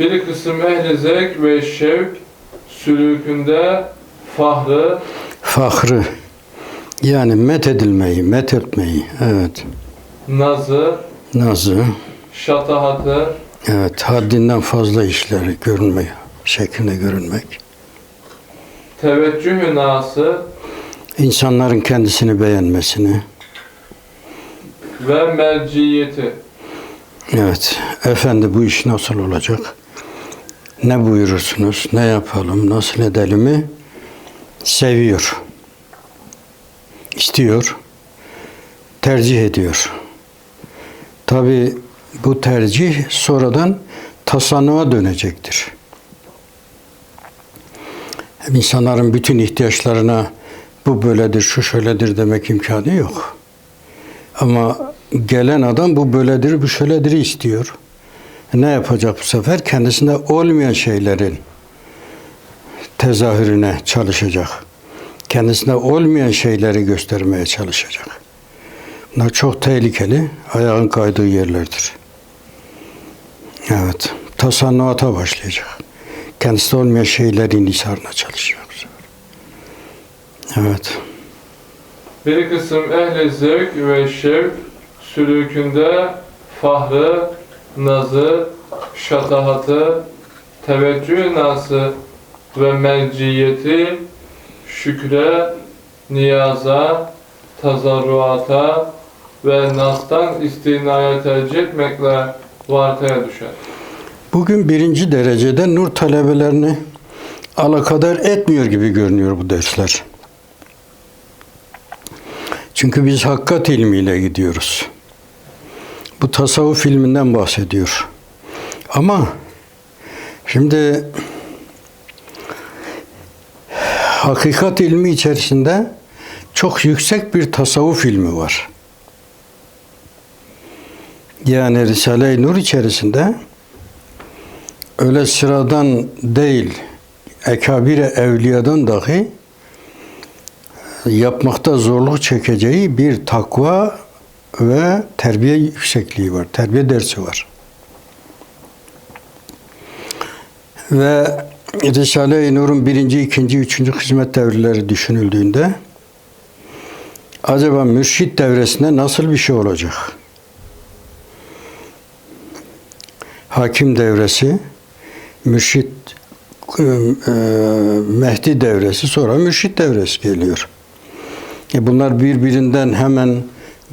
Bir kısım ehli zevk ve şevk sülükünde fahrı, Fahrı. Yani met edilmeyi, met etmeyi. Evet. nazı, Nazı. şatahatı, Evet. Haddinden fazla işleri görünmek, şeklinde görünmek. teveccühü nası İnsanların kendisini beğenmesini. ve merciyeti. Evet. Efendi bu iş nasıl olacak? Ne buyurursunuz? Ne yapalım? Nasıl edelim'i seviyor. istiyor. Tercih ediyor. Tabi bu tercih sonradan tasannuğa dönecektir. İnsanların bütün ihtiyaçlarına bu böyledir, şu şöyledir demek imkanı yok. Ama gelen adam bu böyledir, bu şöyledir istiyor. Ne yapacak bu sefer? Kendisinde olmayan şeylerin tezahürüne çalışacak. Kendisinde olmayan şeyleri göstermeye çalışacak. Bunlar çok tehlikeli, ayağın kaydığı yerlerdir. Evet, tasannuata başlayacak. Kendisinde olmayan şeylerin nisarına çalışacak. Evet. Bir kısım ehli zevk ve şevk sülükünde fahrı, nazı, şatahatı, teveccüh nası ve merciyeti şükre, niyaza, tazarruata ve nastan istinaya tercih etmekle vartaya düşer. Bugün birinci derecede nur talebelerini alakadar etmiyor gibi görünüyor bu dersler. Çünkü biz hakkat ilmiyle gidiyoruz. Bu tasavvuf ilminden bahsediyor. Ama şimdi hakikat ilmi içerisinde çok yüksek bir tasavvuf ilmi var. Yani Risale-i Nur içerisinde öyle sıradan değil, ekabire evliyadan dahi yapmakta zorluk çekeceği bir takva ve terbiye yüksekliği var. Terbiye dersi var. Ve Risale-i Nur'un birinci, ikinci, üçüncü hizmet devreleri düşünüldüğünde acaba mürşit devresinde nasıl bir şey olacak? Hakim devresi, mürşit e, e, Mehdi devresi sonra mürşit devresi geliyor. E bunlar birbirinden hemen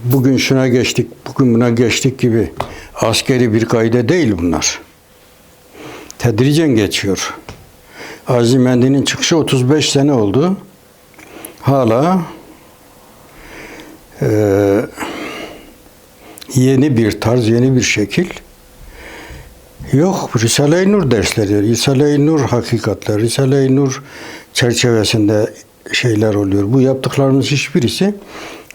bugün şuna geçtik, bugün buna geçtik gibi askeri bir kaide değil bunlar. Tedricen geçiyor. Azimendi'nin çıkışı 35 sene oldu. Hala e, yeni bir tarz, yeni bir şekil Yok, Risale-i Nur dersleri, Risale-i Nur hakikatler, Risale-i Nur çerçevesinde şeyler oluyor. Bu yaptıklarımız hiçbirisi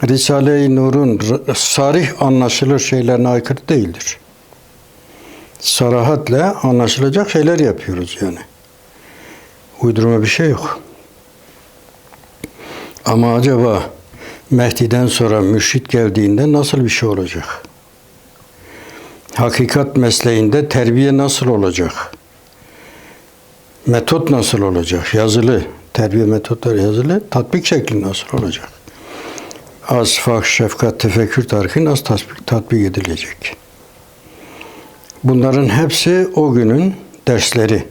Risale-i Nur'un sarih anlaşılır şeylerine aykırı değildir. Sarahatle anlaşılacak şeyler yapıyoruz yani. Uydurma bir şey yok. Ama acaba Mehdi'den sonra mürşit geldiğinde nasıl bir şey olacak? hakikat mesleğinde terbiye nasıl olacak? Metot nasıl olacak? Yazılı. Terbiye metotları yazılı. Tatbik şekli nasıl olacak? Az fah, şefkat, tefekkür tarihi nasıl tatbik, tatbik edilecek? Bunların hepsi o günün dersleri.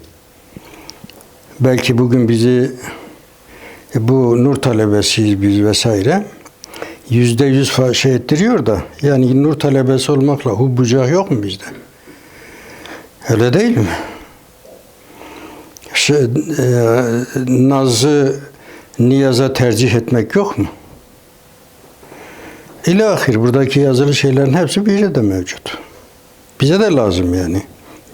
Belki bugün bizi e, bu nur talebesiyiz biz vesaire yüzde yüz şey ettiriyor da yani nur talebesi olmakla hubbucah yok mu bizde? Öyle değil mi? Şey, e, nazı niyaza tercih etmek yok mu? İlahir buradaki yazılı şeylerin hepsi bize de mevcut. Bize de lazım yani.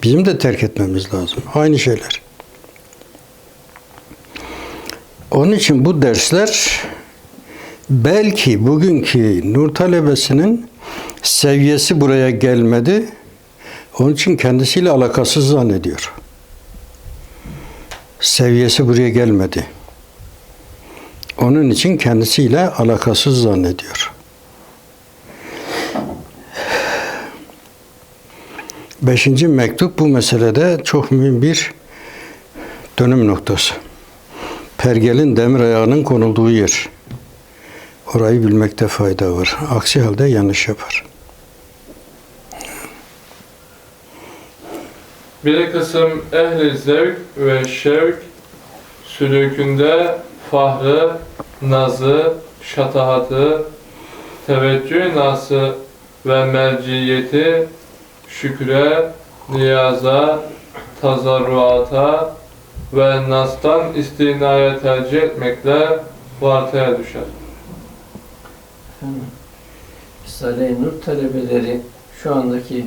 Bizim de terk etmemiz lazım. Aynı şeyler. Onun için bu dersler belki bugünkü nur talebesinin seviyesi buraya gelmedi. Onun için kendisiyle alakasız zannediyor. Seviyesi buraya gelmedi. Onun için kendisiyle alakasız zannediyor. Beşinci mektup bu meselede çok mühim bir dönüm noktası. Pergelin demir ayağının konulduğu yer. Orayı bilmekte fayda var. Aksi halde yanlış yapar. Bir kısım ehli zevk ve şevk sülükünde fahrı, nazı, şatahatı, teveccüh nası ve merciyeti şükre, niyaza, tazarruata ve nastan istinaya tercih etmekle vartaya düşer. Risale-i Nur talebeleri, şu andaki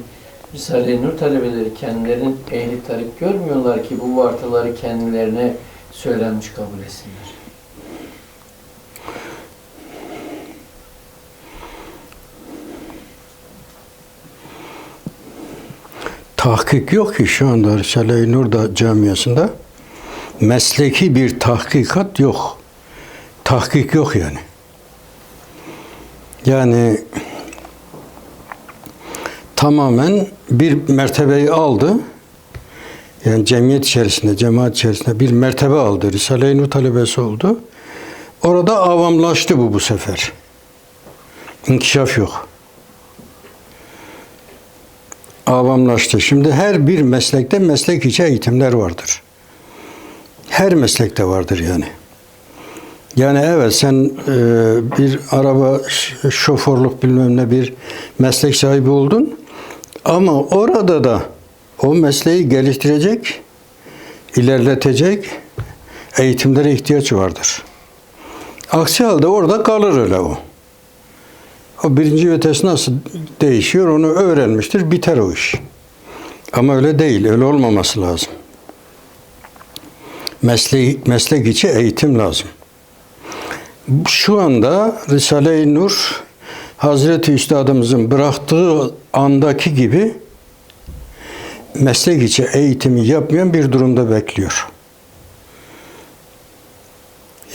Risale-i Nur talebeleri kendilerin ehli tarif görmüyorlar ki bu vartaları kendilerine söylenmiş kabul etsinler. Tahkik yok ki şu anda Risale-i Nur'da camiasında. Mesleki bir tahkikat yok. Tahkik yok yani. Yani tamamen bir mertebeyi aldı. Yani cemiyet içerisinde, cemaat içerisinde bir mertebe aldı. Risale-i Nur talebesi oldu. Orada avamlaştı bu bu sefer. İnkişaf yok. Avamlaştı. Şimdi her bir meslekte meslek içi eğitimler vardır. Her meslekte vardır yani. Yani evet sen e, bir araba şoförlük bilmem ne bir meslek sahibi oldun. Ama orada da o mesleği geliştirecek, ilerletecek eğitimlere ihtiyaç vardır. Aksi halde orada kalır öyle o. O birinci vites nasıl değişiyor onu öğrenmiştir, biter o iş. Ama öyle değil, öyle olmaması lazım. Meslek, meslek içi eğitim lazım. Şu anda Risale-i Nur Hazreti Üstadımızın bıraktığı andaki gibi meslek içi eğitimi yapmayan bir durumda bekliyor.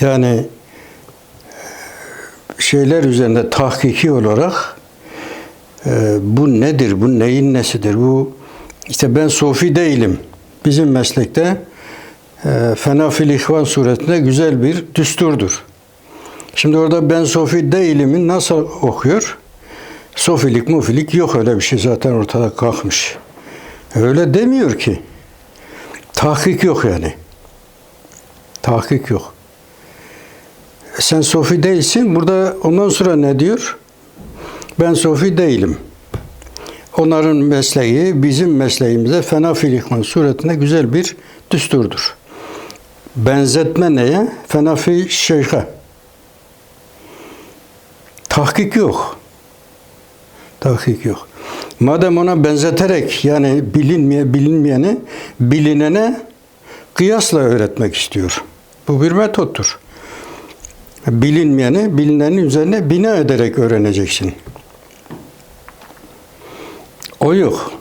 Yani şeyler üzerinde tahkiki olarak e, bu nedir, bu neyin nesidir, bu işte ben sofi değilim. Bizim meslekte e, Fena fil İhvan suretinde güzel bir düsturdur. Şimdi orada ben sofi değilimi nasıl okuyor? Sofilik mufilik yok öyle bir şey zaten ortada kalkmış. Öyle demiyor ki. Tahkik yok yani. Tahkik yok. Sen sofi değilsin. Burada ondan sonra ne diyor? Ben sofi değilim. Onların mesleği bizim mesleğimize fena filikman suretinde güzel bir düsturdur. Benzetme neye? Fena fi şeyhe. Tahkik yok. Tahkik yok. Madem ona benzeterek yani bilinmeye bilinmeyeni bilinene kıyasla öğretmek istiyor. Bu bir metottur. Bilinmeyeni bilinenin üzerine bina ederek öğreneceksin. O yok.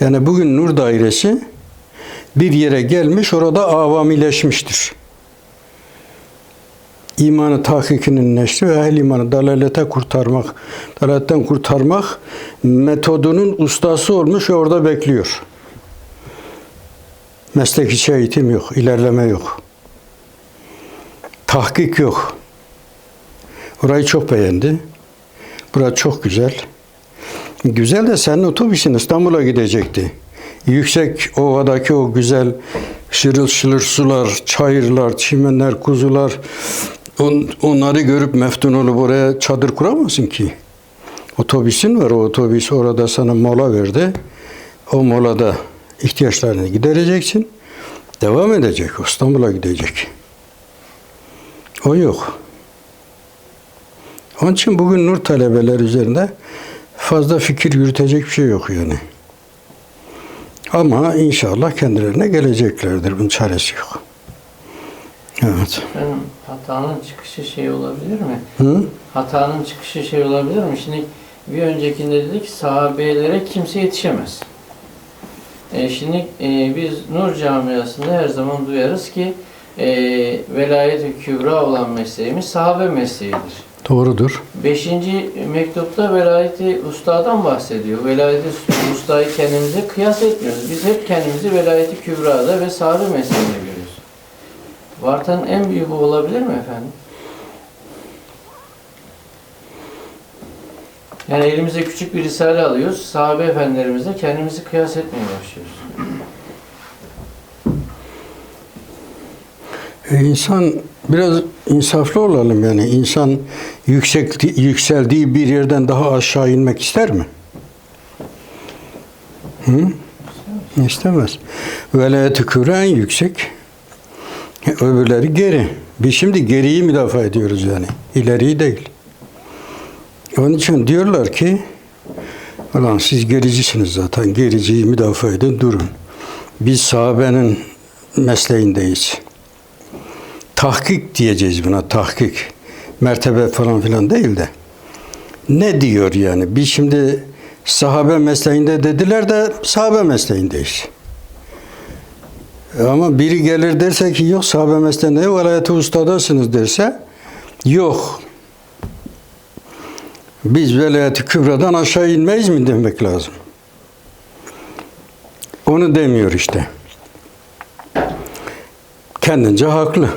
Yani bugün nur dairesi bir yere gelmiş orada avamileşmiştir. İmanı tahkikinin neşri ve ehl imanı dalalete kurtarmak, dalaletten kurtarmak metodunun ustası olmuş ve orada bekliyor. Meslek içi eğitim yok, ilerleme yok. Tahkik yok. Orayı çok beğendi. Burası çok güzel. Güzel de senin otobüsün İstanbul'a gidecekti. Yüksek ovadaki o güzel şırıl şırıl sular, çayırlar, çimenler, kuzular on, onları görüp meftun olup oraya çadır kuramazsın ki. Otobüsün var, o otobüs orada sana mola verdi. O molada ihtiyaçlarını gidereceksin. Devam edecek, İstanbul'a gidecek. O yok. Onun için bugün nur talebeler üzerinde fazla fikir yürütecek bir şey yok yani. Ama inşallah kendilerine geleceklerdir. Bunun çaresi yok. Evet. Efendim, hatanın çıkışı şey olabilir mi? Hı? Hatanın çıkışı şey olabilir mi? Şimdi bir öncekinde dedik sahabelere kimse yetişemez. E, şimdi e, biz Nur camiasında her zaman duyarız ki e, velayet-i kübra olan mesleğimiz sahabe mesleğidir. Doğrudur. Beşinci mektupta velayeti ustadan bahsediyor. Velayeti ustayı kendimize kıyas etmiyoruz. Biz hep kendimizi velayeti kübrada ve sahabe mesleğinde görüyoruz. Vartanın en büyüğü bu olabilir mi efendim? Yani elimize küçük bir risale alıyoruz. Sahabe efendilerimizle kendimizi kıyas etmeye başlıyoruz. İnsan biraz insaflı olalım yani. İnsan yüksek, yükseldiği bir yerden daha aşağı inmek ister mi? Hı? İstemez. Velayet-i en yüksek. Öbürleri geri. Biz şimdi geriyi müdafaa ediyoruz yani. İleriyi değil. Onun için diyorlar ki Ulan siz gericisiniz zaten. Gericiyi müdafaa edin durun. Biz sahabenin mesleğindeyiz tahkik diyeceğiz buna tahkik. Mertebe falan filan değil de. Ne diyor yani? Biz şimdi sahabe mesleğinde dediler de sahabe mesleğindeyiz. Ama biri gelir derse ki yok sahabe mesleğinde yok velayeti ustadasınız derse yok. Biz velayeti kübradan aşağı inmeyiz mi demek lazım. Onu demiyor işte. Kendince haklı.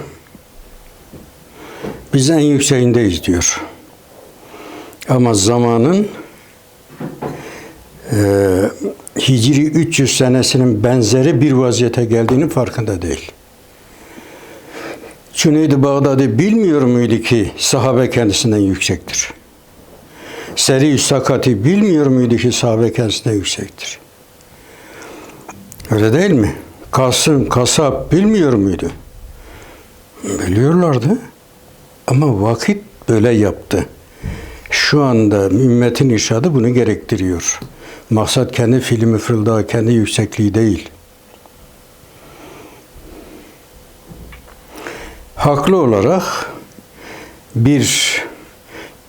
Biz en yükseğindeyiz diyor. Ama zamanın e, Hicri 300 senesinin benzeri bir vaziyete geldiğinin farkında değil. Cüneyd-i Bağdadi bilmiyor muydu ki sahabe kendisinden yüksektir? Seri Sakati bilmiyor muydu ki sahabe kendisinden yüksektir? Öyle değil mi? Kasım, Kasap bilmiyor muydu? Biliyorlardı. Ama vakit böyle yaptı. Şu anda ümmetin irşadı bunu gerektiriyor. Maksat kendi filmi fırıldağı, kendi yüksekliği değil. Haklı olarak bir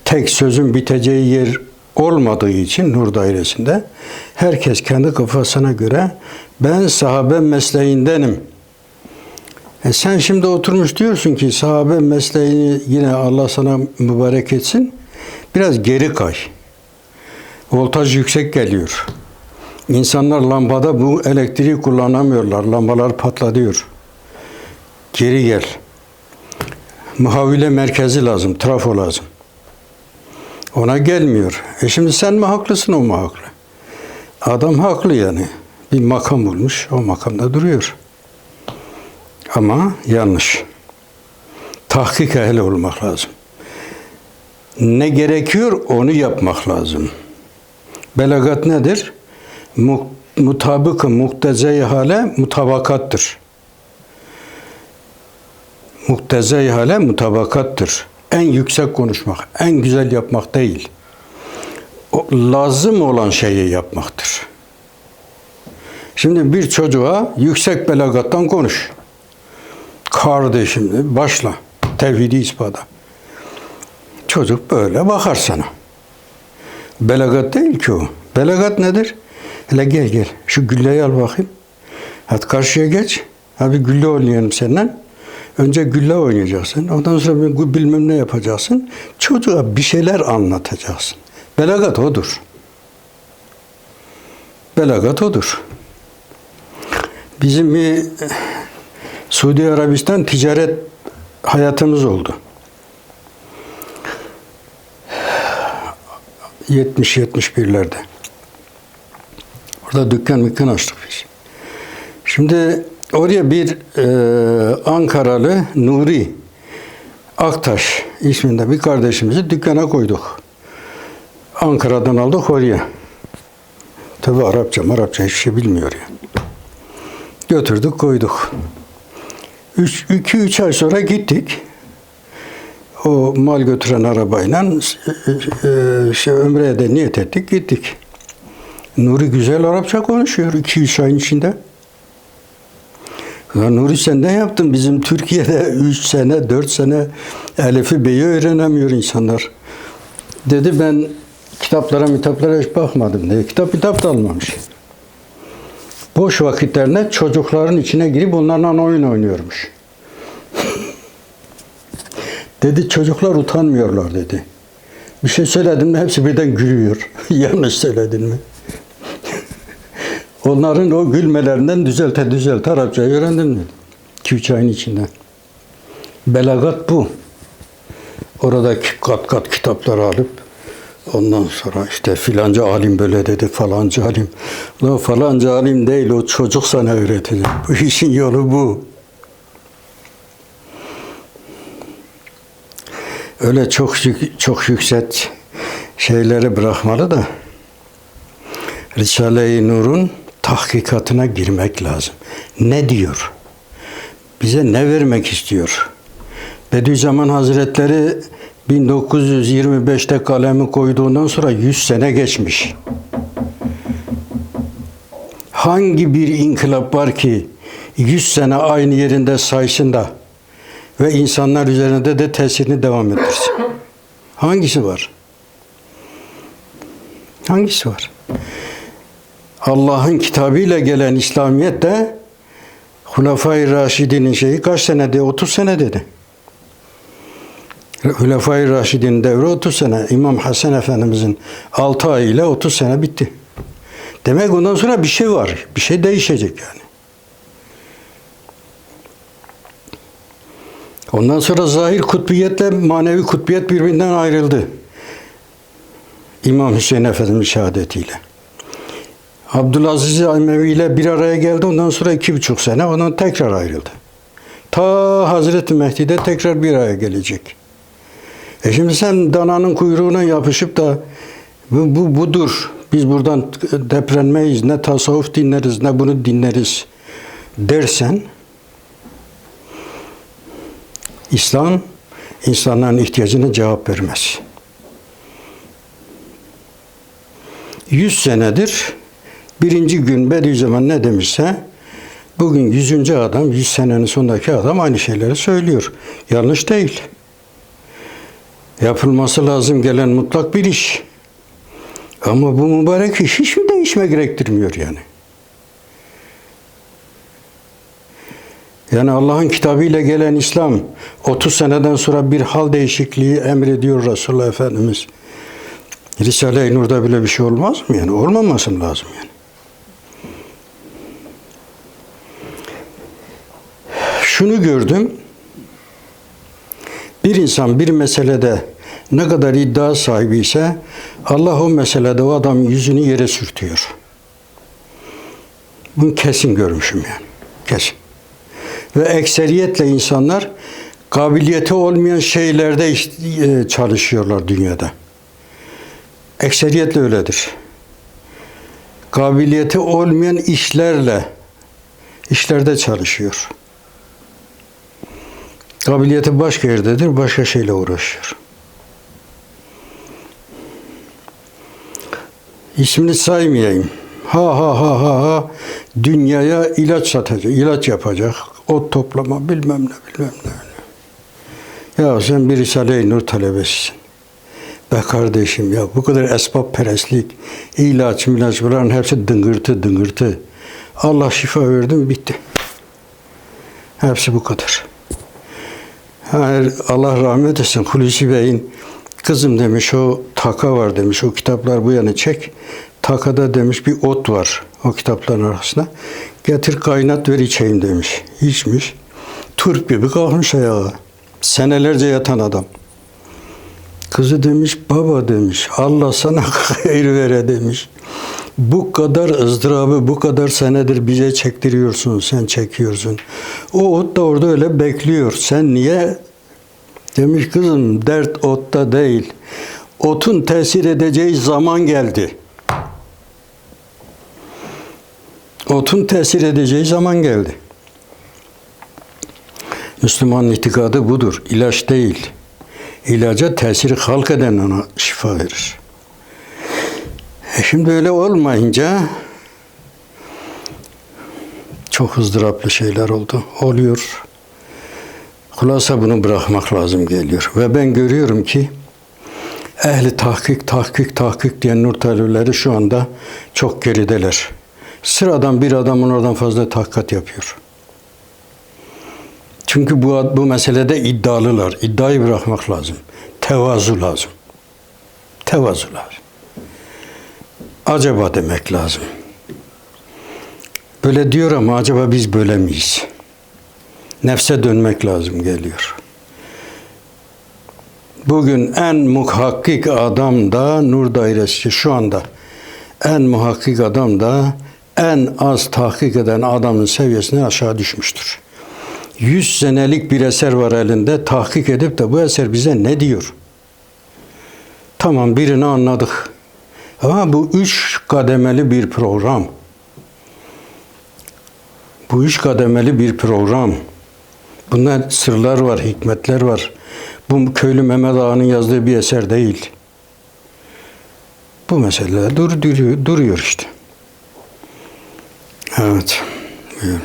tek sözün biteceği yer olmadığı için Nur Dairesi'nde herkes kendi kafasına göre ben sahabe mesleğindenim e sen şimdi oturmuş diyorsun ki sahabe mesleğini yine Allah sana mübarek etsin. Biraz geri kay. Voltaj yüksek geliyor. İnsanlar lambada bu elektriği kullanamıyorlar. Lambalar patlatıyor. Geri gel. Muhavile merkezi lazım, trafo lazım. Ona gelmiyor. E şimdi sen mi haklısın, o mu haklı? Adam haklı yani. Bir makam bulmuş, o makamda duruyor. Ama yanlış. Tahkik ehli olmak lazım. Ne gerekiyor onu yapmak lazım. Belagat nedir? Mu- Mutabık-ı mukteze hale mutabakattır. Mukteze hale mutabakattır. En yüksek konuşmak, en güzel yapmak değil. O lazım olan şeyi yapmaktır. Şimdi bir çocuğa yüksek belagattan konuş. Kardeşim başla. Tevhidi ispata. Çocuk böyle bakar sana. Belagat değil ki o. Belagat nedir? Hele gel gel. Şu gülleyi al bakayım. Hadi karşıya geç. Hadi gülle oynayalım senden. Önce gülle oynayacaksın. Ondan sonra bilmem ne yapacaksın. Çocuğa bir şeyler anlatacaksın. Belagat odur. Belagat odur. Bizim bir Suudi Arabistan ticaret hayatımız oldu. 70-71'lerde. Orada dükkan mükkan açtık biz. Şimdi oraya bir e, Ankaralı Nuri Aktaş isminde bir kardeşimizi dükkana koyduk. Ankara'dan aldık oraya. Tabi Arapça, Arapça hiçbir şey bilmiyor ya. Götürdük koyduk. 2-3 ay sonra gittik. O mal götüren arabayla e, e, şey, Ömre'ye de niyet ettik gittik. Nuri güzel Arapça konuşuyor 2-3 ayın içinde. Ya Nuri sen ne yaptın? Bizim Türkiye'de 3 sene, 4 sene Elif'i Bey'i öğrenemiyor insanlar. Dedi ben kitaplara mitaplara hiç bakmadım diye. Kitap kitap da almamış. Boş vakitlerinde çocukların içine girip onlarla oyun oynuyormuş. Dedi çocuklar utanmıyorlar dedi. Bir şey söyledim mi hepsi birden gülüyor. Yanlış söyledin mi? Onların o gülmelerinden düzelte düzelte Arapçayı öğrendim dedi. 2-3 ayın içinde. Belagat bu. Oradaki kat kat kitapları alıp ondan sonra işte filanca alim böyle dedi falanca alim. La falanca alim değil o çocuk sana öğretecek. Bu işin yolu bu. Öyle çok çok yüksek şeyleri bırakmalı da Risale-i Nur'un tahkikatına girmek lazım. Ne diyor? Bize ne vermek istiyor? Bediüzzaman Hazretleri 1925'te kalemi koyduğundan sonra 100 sene geçmiş. Hangi bir inkılap var ki 100 sene aynı yerinde saysın da ve insanlar üzerinde de tesirini devam ettirsin? Hangisi var? Hangisi var? Allah'ın kitabıyla gelen İslamiyet de Hulefai Raşidin'in şeyi kaç senede? 30 sene dedi. Hulefai Raşidin devri 30 sene. İmam Hasan Efendimizin 6 ay ile 30 sene bitti. Demek ondan sonra bir şey var. Bir şey değişecek yani. Ondan sonra zahir kutbiyetle manevi kutbiyet birbirinden ayrıldı. İmam Hüseyin Efendimiz şehadetiyle. Abdülaziz Emevi ile bir araya geldi. Ondan sonra iki buçuk sene ondan tekrar ayrıldı. Ta Hazreti Mehdi'de tekrar bir araya gelecek. E şimdi sen dananın kuyruğuna yapışıp da bu, bu budur. Biz buradan deprenmeyiz. Ne tasavvuf dinleriz ne bunu dinleriz dersen İslam insanların ihtiyacına cevap vermez. 100 senedir birinci gün Bediüzzaman ne demişse bugün yüzüncü adam, 100 senenin sonundaki adam aynı şeyleri söylüyor. Yanlış değil. Yapılması lazım gelen mutlak bir iş. Ama bu mübarek iş hiç mi değişme gerektirmiyor yani? Yani Allah'ın kitabıyla gelen İslam 30 seneden sonra bir hal değişikliği emrediyor Resulullah Efendimiz. Risale-i Nur'da bile bir şey olmaz mı yani? Olmaması lazım yani? Şunu gördüm. Bir insan bir meselede ne kadar iddia sahibi ise Allah o meselede o adamın yüzünü yere sürtüyor. Bunu kesin görmüşüm yani. Kesin. Ve ekseriyetle insanlar kabiliyeti olmayan şeylerde e, çalışıyorlar dünyada. Ekseriyetle öyledir. Kabiliyeti olmayan işlerle işlerde çalışıyor. Kabiliyeti başka yerdedir, başka şeyle uğraşıyor. İsmini saymayayım. Ha ha ha ha ha dünyaya ilaç satacak, ilaç yapacak, ot toplama bilmem ne bilmem ne. Ya sen bir Risale-i Nur talebesisin. Be kardeşim ya bu kadar esbab perestlik, ilaç, milaç bunların hepsi dıngırtı dıngırtı. Allah şifa verdi mi bitti. Hepsi bu kadar. Yani Allah rahmet etsin Hulusi Bey'in kızım demiş o taka var demiş o kitaplar bu yana çek. Takada demiş bir ot var o kitapların arasında. Getir kaynat ver içeyim demiş. İçmiş. Turp gibi kalkmış ayağa. Senelerce yatan adam. Kızı demiş baba demiş Allah sana hayır vere demiş. Bu kadar ızdırabı bu kadar senedir bize çektiriyorsun sen çekiyorsun. O ot da orada öyle bekliyor. Sen niye? Demiş kızım dert otta değil. Otun tesir edeceği zaman geldi. Otun tesir edeceği zaman geldi. Müslümanın itikadı budur. İlaç değil. İlaca tesiri halk eden ona şifa verir. E şimdi öyle olmayınca çok ızdıraplı şeyler oldu. Oluyor. Hulasa bunu bırakmak lazım geliyor. Ve ben görüyorum ki ehli tahkik, tahkik, tahkik diyen nur talebeleri şu anda çok gerideler. Sıradan bir adamın oradan fazla tahkikat yapıyor. Çünkü bu, bu meselede iddialılar. İddiayı bırakmak lazım. Tevazu lazım. Tevazu lazım. Acaba demek lazım. Böyle diyor ama acaba biz böyle miyiz? Nefse dönmek lazım geliyor. Bugün en muhakkik adam da Nur Dairesi şu anda en muhakkik adam da en az tahkik eden adamın seviyesine aşağı düşmüştür. 100 senelik bir eser var elinde tahkik edip de bu eser bize ne diyor? Tamam birini anladık. Ama bu üç kademeli bir program. Bu üç kademeli bir program. Bunda sırlar var, hikmetler var. Bu köylü Mehmet Ağa'nın yazdığı bir eser değil. Bu mesele dur, duruyor, duruyor işte. Evet. Buyurun.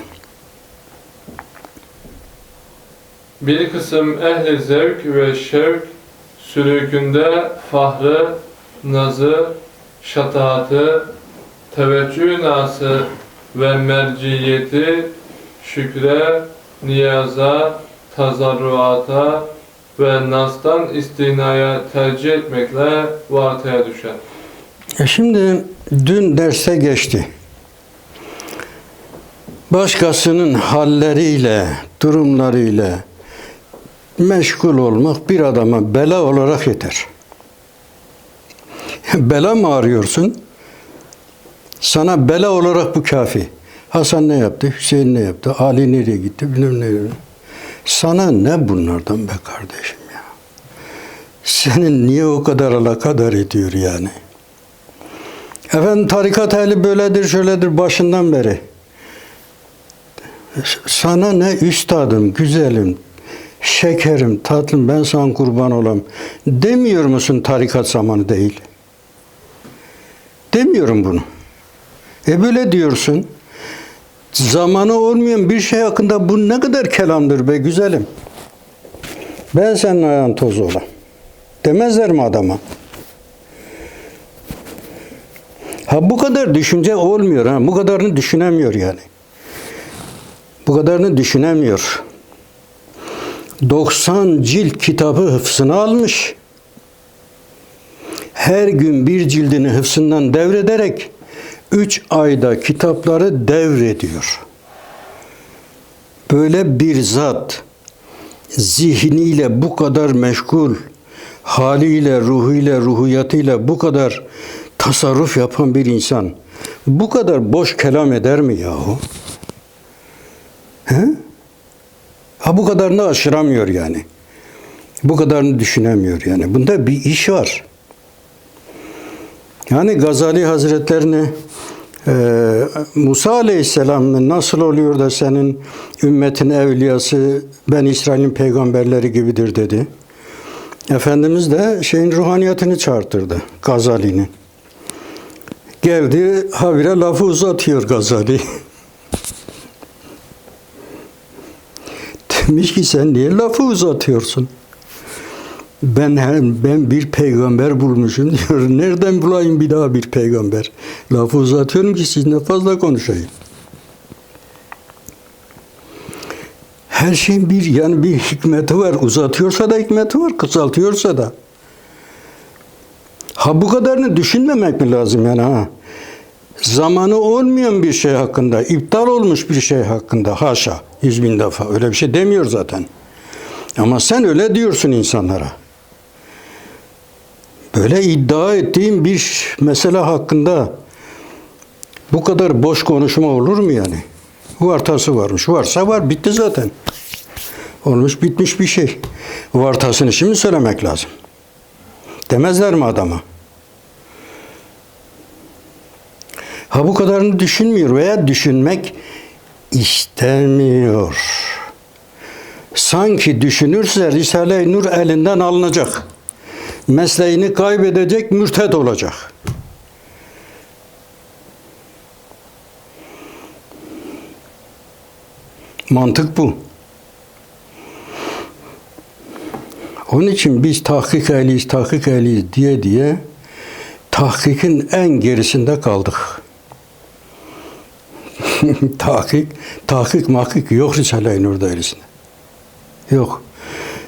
Bir kısım ehli zevk ve şevk sülükünde fahrı, nazı, şataatı, teveccüh nası ve merciyeti şükre, niyaza, tazarruata ve nastan istinaya tercih etmekle vartaya düşer. E şimdi dün derse geçti. Başkasının halleriyle, durumlarıyla meşgul olmak bir adama bela olarak yeter. bela mı arıyorsun? Sana bela olarak bu kafi. Hasan ne yaptı? Hüseyin ne yaptı? Ali nereye gitti? Bilmem nereye. Sana ne bunlardan be kardeşim ya? Senin niye o kadar alakadar ediyor yani? Efendim tarikat ehli böyledir, şöyledir başından beri. Sana ne üstadım, güzelim, şekerim, tatlım ben sana kurban olam. Demiyor musun tarikat zamanı değil? Demiyorum bunu. E böyle diyorsun. Zamanı olmayan bir şey hakkında bu ne kadar kelamdır be güzelim. Ben senin ayağın toz olam. Demezler mi adama? Ha bu kadar düşünce olmuyor ha. Bu kadarını düşünemiyor yani. Bu kadarını düşünemiyor. 90 cilt kitabı hıfzına almış. Her gün bir cildini hıfzından devrederek 3 ayda kitapları devrediyor. Böyle bir zat zihniyle bu kadar meşgul, haliyle, ruhuyla, ruhiyatıyla bu kadar tasarruf yapan bir insan bu kadar boş kelam eder mi yahu? He? Ha bu kadarını aşıramıyor yani. Bu kadarını düşünemiyor yani. Bunda bir iş var. Yani Gazali Hazretlerini e, Musa Aleyhisselam nasıl oluyor da senin ümmetin evliyası ben İsrail'in peygamberleri gibidir dedi. Efendimiz de şeyin ruhaniyetini çağırtırdı Gazali'nin. Geldi habire lafı uzatıyor Gazali. Demiş ki sen niye lafı uzatıyorsun? Ben ben bir peygamber bulmuşum diyor. Nereden bulayım bir daha bir peygamber? Lafı uzatıyorum ki sizinle fazla konuşayım. Her şeyin bir yani bir hikmeti var. Uzatıyorsa da hikmeti var, kısaltıyorsa da. Ha bu kadarını düşünmemek mi lazım yani ha? Zamanı olmayan bir şey hakkında, iptal olmuş bir şey hakkında haşa yüz bin defa öyle bir şey demiyor zaten. Ama sen öyle diyorsun insanlara. Böyle iddia ettiğin bir mesele hakkında bu kadar boş konuşma olur mu yani? Vartası varmış. Varsa var bitti zaten. Olmuş bitmiş bir şey. Vartasını şimdi söylemek lazım. Demezler mi adama? Ha bu kadarını düşünmüyor veya düşünmek istemiyor. Sanki düşünürse Risale-i Nur elinden alınacak. Mesleğini kaybedecek, mürted olacak. Mantık bu. Onun için biz tahkik ehliyiz, tahkik ehliyiz diye diye tahkikin en gerisinde kaldık. tahkik, tahkik mahkik yok Risale-i Nur dairesinde. Yok.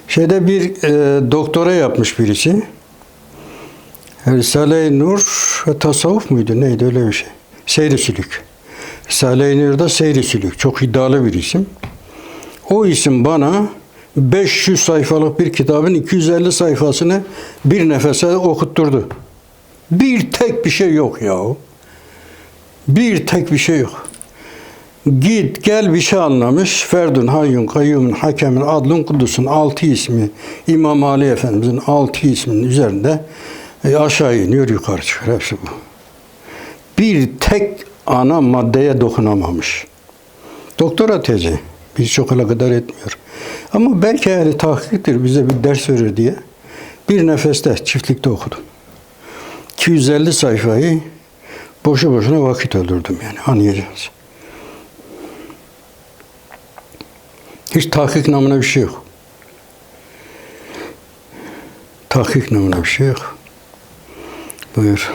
Şeyde bir e, doktora yapmış birisi. Risale-i Nur tasavvuf muydu? Neydi öyle bir şey. Seyri sülük. Risale-i Nur'da seyri sülük. Çok iddialı bir isim. O isim bana 500 sayfalık bir kitabın 250 sayfasını bir nefese okutturdu. Bir tek bir şey yok ya. Bir tek bir şey yok. Git gel bir şey anlamış. Ferdun, Hayyun, Kayyumun, Hakemin, Adlun, Kudüs'ün altı ismi İmam Ali Efendimizin altı isminin üzerinde e, aşağı iniyor yukarı çıkıyor. Hepsi bu. Bir tek ana maddeye dokunamamış. Doktora tezi. Biz çok alakadar etmiyor. Ama belki yani tahkiktir bize bir ders verir diye bir nefeste çiftlikte okudum. 250 sayfayı boşu boşuna vakit öldürdüm yani anlayacağız. Hiç tahkik namına bir şey yok. Tahkik namına bir şey yok. Buyur.